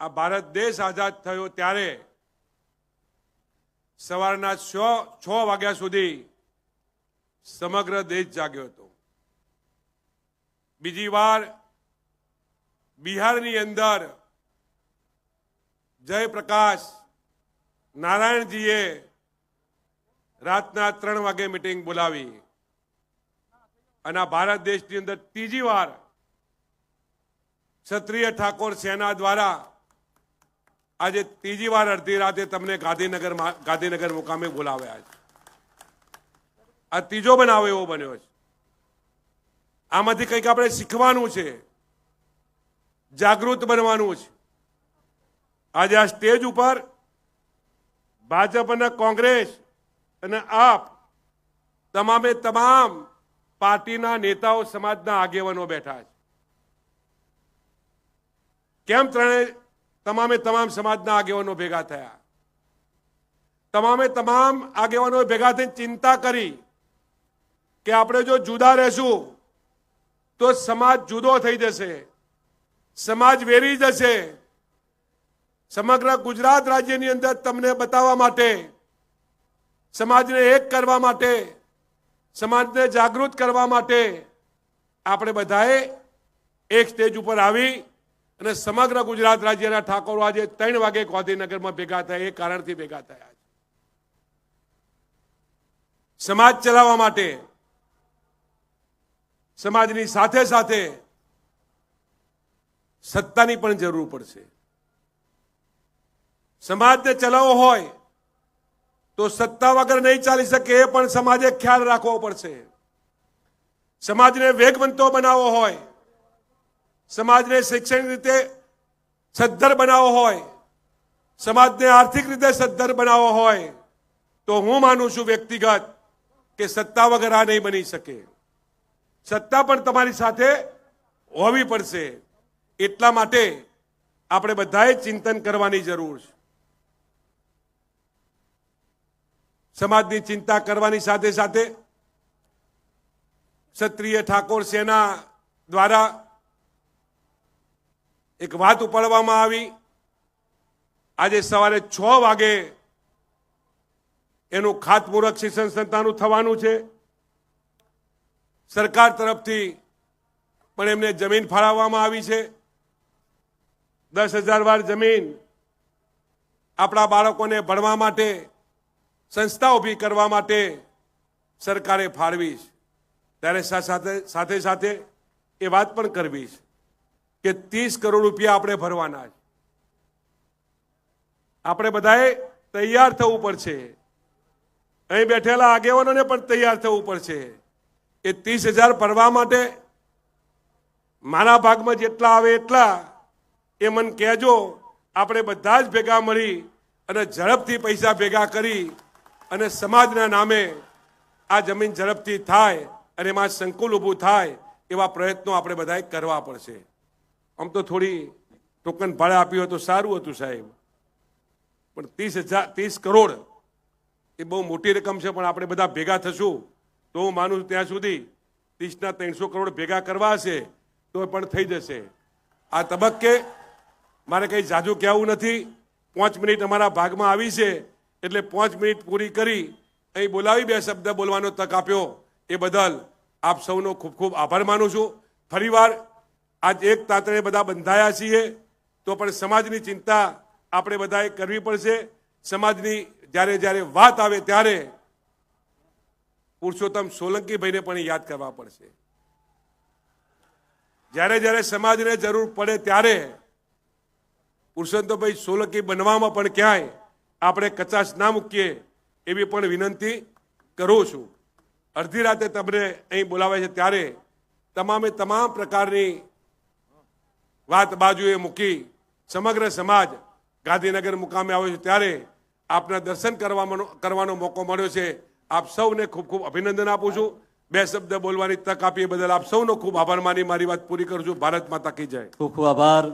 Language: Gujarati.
આ ભારત દેશ આઝાદ થયો ત્યારે સવારના છ છ વાગ્યા સુધી સમગ્ર દેશ જાગ્યો હતો. બીજી વાર બિહારની અંદર જયપ્રકાશ નારાયણજીએ રાતના ત્રણ વાગે મિટિંગ બોલાવી અને ભારત દેશની અંદર ત્રીજી વાર ક્ષત્રિય ઠાકોર સેના દ્વારા આજે ત્રીજી વાર અડધી રાતે તમને ગાંધીનગર ગાંધીનગર મુકામે બોલાવ્યા છે. આ ત્રીજો બનાવ એવો બન્યો છે. આમાંથી કંઈક આપણે શીખવાનું છે. જાગૃત બનવાનું છે. આજે આ સ્ટેજ ઉપર ભાજપ અને કોંગ્રેસ અને આપ તમામે તમામ પાર્ટીના નેતાઓ સમાજના આગેવાનો બેઠા છે. કેમ ત્રણે તમામે તમામ સમાજના આગેવાનો ભેગા થયા. તમામે તમામ આગેવાનો ભેગા થઈને ચિંતા કરી કે આપણે જો જુદા રહેશું, તો સમાજ જુદો થઈ જશે, સમાજ વેરી જશે. સમગ્ર ગુજરાત રાજ્યની અંદર તમને બતાવવા માટે, સમાજને એક કરવા માટે, સમાજને જાગૃત કરવા માટે આપણે બધાએ એક સ્ટેજ ઉપર આવી અને સમગ્ર ગુજરાત રાજ્યના ઠાકોરો આજે ત્રણ વાગે ગાંધીનગરમાં ભેગા થયા. એ કારણથી ભેગા થયા સમાજ ચલાવવા માટે, સમાજની સાથે સાથે સત્તાની પણ જરૂર પડશે. સમાજને ચલાવવો હોય તો સત્તા વગર નહીં ચાલી શકે એ પણ સમાજે ખ્યાલ રાખવો પડશે. સમાજને વેગવંતો બનાવવો હોય સમાજને શૈક્ષણિક રીતે સદ્ધર બનાવવો હોય, સમાજને આર્થિક રીતે સદ્ધર બનાવવો હોય, તો હું માનું છું વ્યક્તિગત કે સત્તા વગર આ નહીં બની શકે. સત્તા પણ તમારી સાથે હોવી પડશે. એટલા માટે આપણે બધાએ ચિંતન કરવાની જરૂર છે. સમાજની ચિંતા કરવાની સાથે સાથે ક્ષત્રિય ઠાકોર સેના દ્વારા એક વાત ઉપાડવામાં આવી. આજે સવારે છ વાગે એનું ખાતમુહૂર્ત શિક્ષણ સંસ્થાનું થવાનું છે. સરકાર તરફથી પણ એમને જમીન ફાળવવામાં આવી છે. દસ હજાર વાર જમીન આપણા બાળકોને ભણવા માટે, સંસ્થા ઊભી કરવા માટે સરકારે ફાળવી છે. ત્યારે સાથે સાથે સાથે એ વાત પણ કરવી છે. કે ત્રીસ કરોડ રૂપિયા આપણે ભરવાના છે. આપણે બધાએ તૈયાર થવું પડશે. અહીં બેઠેલા આગેવાનોને પણ તૈયાર થવું પડશે. એ ત્રીસ હજાર ભરવા માટે મારા ભાગમાં જેટલા આવે એટલા એ મને કહેજો, આપણે બધા જ ભેગા મળી અને ઝડપથી પૈસા ભેગા કરી અને સમાજના નામે આ જમીન ઝડપથી થાય અને એમાં સંકુલ ઊભું થાય એવા પ્રયત્નો આપણે બધાએ કરવા પડશે. આમ તો થોડી ટોકન ભાડે આપ્યું હોય તો સારું હતું સાહેબ. પણ ત્રીસ હજાર, ત્રીસ કરોડ એ બહુ મોટી રકમ છે, પણ આપણે બધા ભેગા થશું. તો હું માનું ત્યાં સુધી ત્રીસના ત્રણસો કરોડ ભેગા કરવા હશે, તો પણ થઈ જશે. આ તબક્કે મારે કંઈ જાજુ કહેવું નથી. પાંચ મિનિટ અમારા ભાગમાં આવી છે, એટલે પાંચ મિનિટ પૂરી કરી અહીં બોલાવી બે શબ્દ બોલવાનો તક આપ્યો. એ બદલ આપ સૌનો ખૂબ ખૂબ આભાર માનું છું. ફરીવાર આજ એક તાતણે બધા બંધાયા છીએ, તો પણ સમાજની ચિંતા આપણે બધાએ કરવી પડશે. સમાજની જ્યારે જ્યારે વાત આવે ત્યારે પુરુષોત્તમ સોલંકીભાઈને પણ યાદ કરવા પડશે. જ્યારે જ્યારે સમાજને જરૂર પડે ત્યારે પુરુષોત્તમભાઈ સોલંકી બનવામાં પણ ક્યાંય આપણે કચાશ ના મૂકીએ એવી પણ વિનંતી કરું છું. અડધી રાતે તમને અહીં બોલાવે છે ત્યારે તમામે તમામ પ્રકારની વાત બાજુએ મૂકી સમગ્ર સમાજ ગાંધીનગર મુકામે આવ્યો છે ત્યારે આપના દર્શન કરવાનો કરવાનો મોકો મળ્યો છે. આપ સૌને ખૂબ ખૂબ અભિનંદન આપું છું. બે શબ્દ બોલવાની તક આપી બદલ આપ સૌનો ખૂબ આભાર માની મારી વાત પૂરી કરું છું. ભારત માતા કી જય. ખૂબ ખૂબ આભાર.